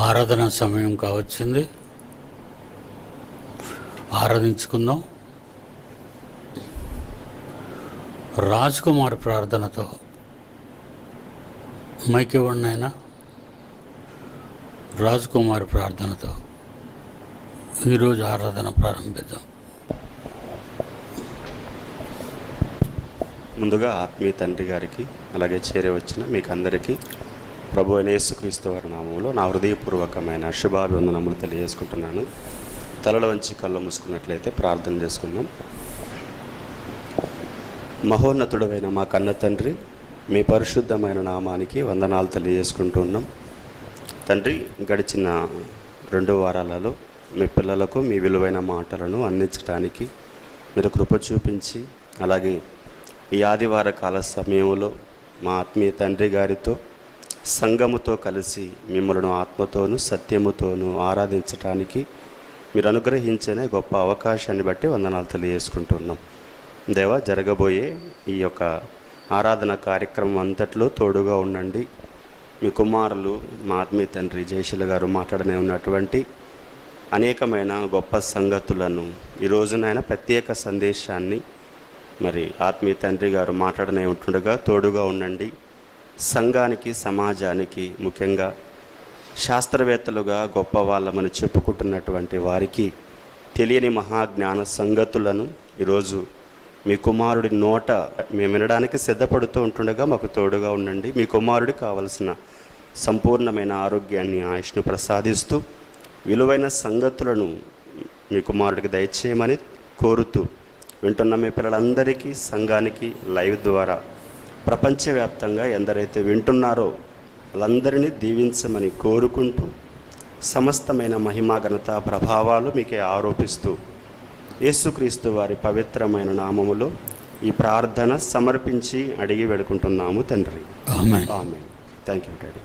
ఆరాధన సమయం కావచ్చింది. ఆరాధించుకుందాం. రాజ్ కుమార్ ప్రార్థనతో మైక్ ఇవ్వండి రాజ్ కుమార్ ప్రార్థనతో ఈరోజు ఆరాధన ప్రారంభిద్దాం. ముందుగా ఆత్మీయ తండ్రి గారికి అలాగే చేరే వచ్చిన మీకు అందరికీ ప్రభు యేసుక్రీస్తు వారి నామంలో నా హృదయపూర్వకమైన శుభాభివందనములు తెలియజేసుకుంటున్నాను. తలలో వంచి కళ్ళు మూసుకున్నట్లయితే ప్రార్థన చేసుకుందాం. మహోన్నతుడమైన మా కన్న తండ్రి మీ పరిశుద్ధమైన నామానికి వందనాలు తెలియజేసుకుంటున్నాం తండ్రి గడిచిన రెండు వారాలలో మీ పిల్లలకు మీ విలువైన మాటలను అందించడానికి మీరు కృప చూపించి అలాగే ఈ ఆదివార కాల సమయంలో మా ఆత్మీయ తండ్రి గారితో సంఘముతో కలిసి మిమ్మల్ని ఆత్మతోనూ సత్యముతోనూ ఆరాధించటానికి మీరు అనుగ్రహించిన గొప్ప అవకాశాన్ని బట్టి వందనాలు తెలియజేసుకుంటున్నాం. దేవా జరగబోయే ఈ యొక్క ఆరాధన కార్యక్రమం అంతట్లో తోడుగా ఉండండి. మీ కుమారులు మా ఆత్మీయ తండ్రి జయశీల గారు మాట్లాడనే ఉన్నటువంటి అనేకమైన గొప్ప సంగతులను ఈ రోజునైనా ప్రత్యేక సందేశాన్ని మరి ఆత్మీయ తండ్రి గారు మాట్లాడనే ఉంటుండగా తోడుగా ఉండండి. సంఘానికి సమాజానికి ముఖ్యంగా శాస్త్రవేత్తలుగా గొప్ప వాళ్ళమని చెప్పుకుంటున్నటువంటి వారికి తెలియని మహాజ్ఞాన సంగతులను ఈరోజు మీ కుమారుడి నోట మేము వినడానికి సిద్ధపడుతూ ఉంటుండగా మాకు తోడుగా ఉండండి. మీ కుమారుడి కావలసిన సంపూర్ణమైన ఆరోగ్యాన్ని ఆయుష్ను ప్రసాదిస్తూ విలువైన సంగతులను మీ కుమారుడికి దయచేయమని కోరుతూ వింటున్న మీ పిల్లలందరికీ సంఘానికి లైవ్ ద్వారా ప్రపంచవ్యాప్తంగా ఎందరైతే వింటున్నారో వాళ్ళందరినీ దీవించమని కోరుకుంటూ సమస్తమైన మహిమా ఘనత ప్రభావాలు మీకే ఆరోపిస్తూ యేసుక్రీస్తు వారి పవిత్రమైన నామములో ఈ ప్రార్థన సమర్పించి అడిగి వేడుకుంటున్నాము తండ్రి. ఆమె థ్యాంక్ యూ డాడీ.